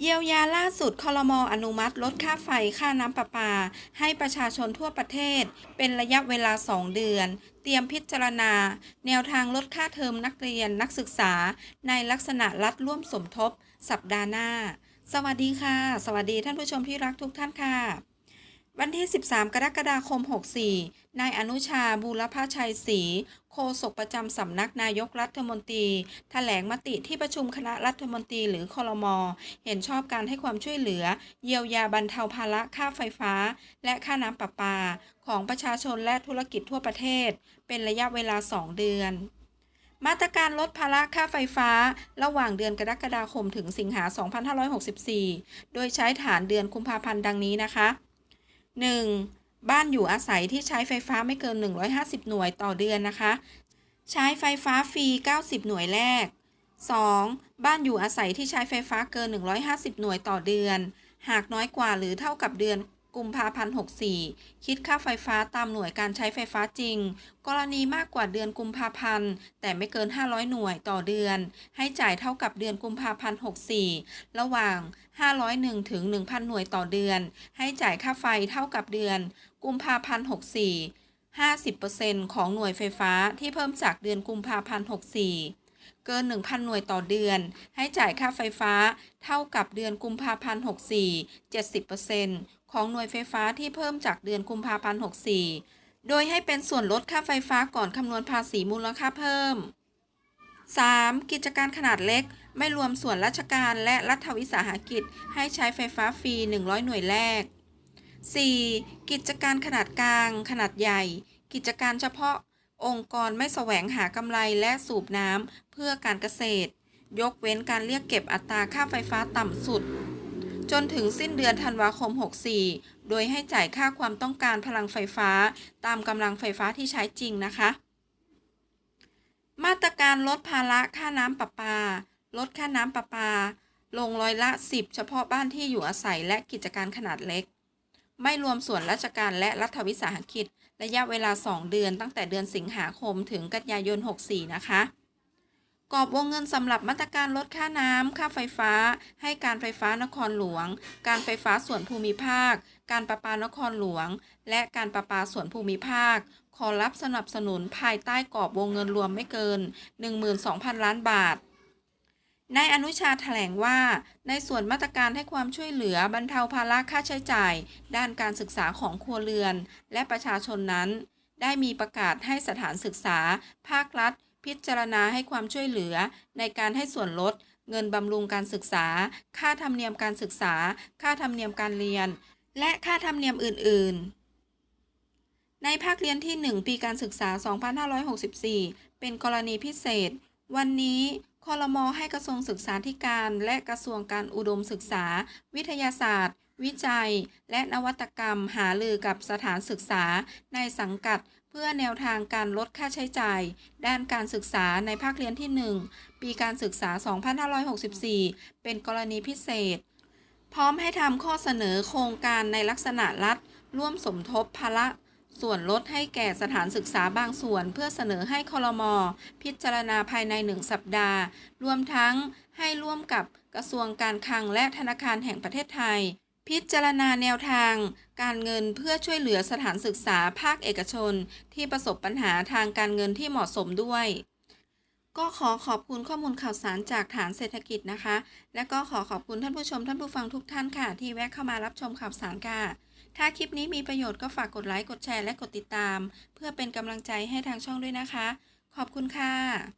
เยียวยาล่าสุดคลมอนุมัติลดค่าไฟค่าน้ำประปา ให้ประชาชนทั่วประเทศ เป็นระยะเวลา 2 เดือน เตรียมพิจารณา แนวทางลดค่าเทอมนักเรียนนักศึกษา ในลักษณะรัฐร่วมสมทบ สัปดาห์หน้า สวัสดีค่ะ สวัสดีท่านผู้ชมที่รักทุกท่านค่ะ วันที่ 13 กรกฎาคม 64 นายอนุชา บูรพชัยศรี โฆษกประจำสำนักนายกรัฐมนตรีแถลงมติที่ประชุมคณะรัฐมนตรีหรือคอรมอเห็นชอบการให้ความช่วยเหลือ เยียวยาบรรเทาภาระค่าไฟฟ้า และค่าน้ำประปา ของประชาชนและธุรกิจทั่วประเทศ เป็นระยะเวลา 2 เดือนมาตรการลดภาระค่าไฟฟ้า ระหว่างเดือนกรกฎาคมถึงสิงหา 2564 โดยใช้ฐานเดือนกุมภาพันธ์ดังนี้นะคะ 1. บ้านอยู่อาศัยที่ใช้ไฟฟ้าไม่เกิน 150 หน่วยต่อเดือนนะคะ ใช้ไฟฟ้าฟรี 90 หน่วยแรก 2. บ้านอยู่อาศัยที่ใช้ไฟฟ้าเกิน 150 หน่วยต่อเดือน หากน้อยกว่าหรือเท่ากับเดือน กุมภาพันธ์64 คิดค่าไฟฟ้าตามหน่วยการใช้ไฟฟ้าจริง กรณีมากกว่าเดือนกุมภาพันธ์ แต่ไม่เกิน 500 หน่วยต่อเดือน ให้จ่ายเท่ากับเดือนกุมภาพันธ์64 ระหว่าง 501 ถึง 1,000 หน่วยต่อเดือน ให้จ่ายค่าไฟเท่ากับเดือน กุมภาพันธ์64 50%ของหน่วยไฟฟ้าที่เพิ่มจากเดือนกุมภาพันธ์64เกิน 1,000 หน่วยต่อเดือน ให้จ่ายค่าไฟฟ้าเท่ากับเดือนกุมภาพันธ์64 70% ของหน่วยไฟฟ้าที่เพิ่มจากเดือนกุมภาพันธ์ 64 โดยให้เป็นส่วนลดค่าไฟฟ้าก่อนคำนวณภาษีมูลค่าเพิ่ม 3. กิจการขนาดเล็ก ไม่รวมส่วนราชการและรัฐวิสาหกิจ ให้ใช้ไฟฟ้าฟรี 100 หน่วยแรก 4. กิจการขนาดกลาง ขนาดใหญ่ กิจการเฉพาะ องค์กรไม่แสวงหากำไรและสูบน้ำเพื่อการเกษตร ยกเว้นการเรียกเก็บอัตราค่าไฟฟ้าต่ำสุด จนถึงสิ้นเดือนธันวาคม 64 โดยให้จ่ายค่าความต้องการพลังไฟฟ้า ตามกำลังไฟฟ้าที่ใช้จริงนะคะ มาตรการลดภาระค่าน้ำประปา ลดค่าน้ำประปา ลงร้อยละ 10 เฉพาะบ้านที่อยู่อาศัยและกิจการขนาดเล็ก ไม่รวมส่วนราชการและรัฐวิสาหกิจ ระยะเวลา 2 เดือนตั้งแต่เดือนสิงหาคมถึงกันยายน 64 นะคะ กรอบวงเงินสำหรับมาตรการลดค่าน้ำ ค่าไฟฟ้า ให้การไฟฟ้านครหลวง การไฟฟ้าส่วนภูมิภาค การประปานครหลวง และการประปาส่วนภูมิภาค ขอรับสนับสนุนภายใต้กรอบวงเงินรวมไม่เกิน 12,000 ล้านบาทนายอนุชาแถลงว่า ในส่วนมาตรการให้ความช่วยเหลือบรรเทาภาระค่าใช้จ่าย ด้านการศึกษาของครัวเรือน และประชาชนนั้น ได้มีประกาศให้สถานศึกษา ภาครัฐ พิจารณาให้ความช่วยเหลือในการให้ส่วนลด เงินบำรุงการศึกษา ค่าธรรมเนียมการศึกษา ค่าธรรมเนียมการเรียน และค่าธรรมเนียมอื่น ๆในภาคเรียนที่ 1 ปีการศึกษา 2564 เป็นกรณีพิเศษ วันนี้คอรมอให้กระทรวงศึกษาธิการและกระทรวงการอุดมศึกษา วิทยาศาสตร์ วิจัย และนวัตกรรมหารือกับสถานศึกษาในสังกัด เพื่อแนวทางการลดค่าใช้จ่าย ด้านการศึกษาในภาคเรียนที่ 1 ปีการศึกษา 2564 เป็นกรณีพิเศษ พร้อมให้ทำข้อเสนอโครงการในลักษณะรัฐ ร่วมสมทบภาระส่วนลดให้แก่สถานศึกษาบางส่วน เพื่อเสนอให้คอรมอพิจารณาภายในหนึ่งสัปดาห์ รวมทั้งให้ร่วมกับกระทรวงการคลังและธนาคารแห่งประเทศไทย พิจารณาแนวทาง การเงินเพื่อช่วยเหลือสถานศึกษาภาคเอกชน ที่ประสบปัญหาทางการเงินที่เหมาะสมด้วย ก็ขอขอบคุณข้อมูลข่าวสารจากฐานเศรษฐกิจนะคะ และก็ขอขอบคุณท่านผู้ชมท่านผู้ฟังทุกท่านค่ะ ที่แวะเข้ามารับชมข่าวสารค่ะ ถ้าคลิปนี้มีประโยชน์ก็ฝากกดไลค์กดแชร์และกดติดตาม เพื่อเป็นกำลังใจให้ทางช่องด้วยนะคะ ขอบคุณค่ะ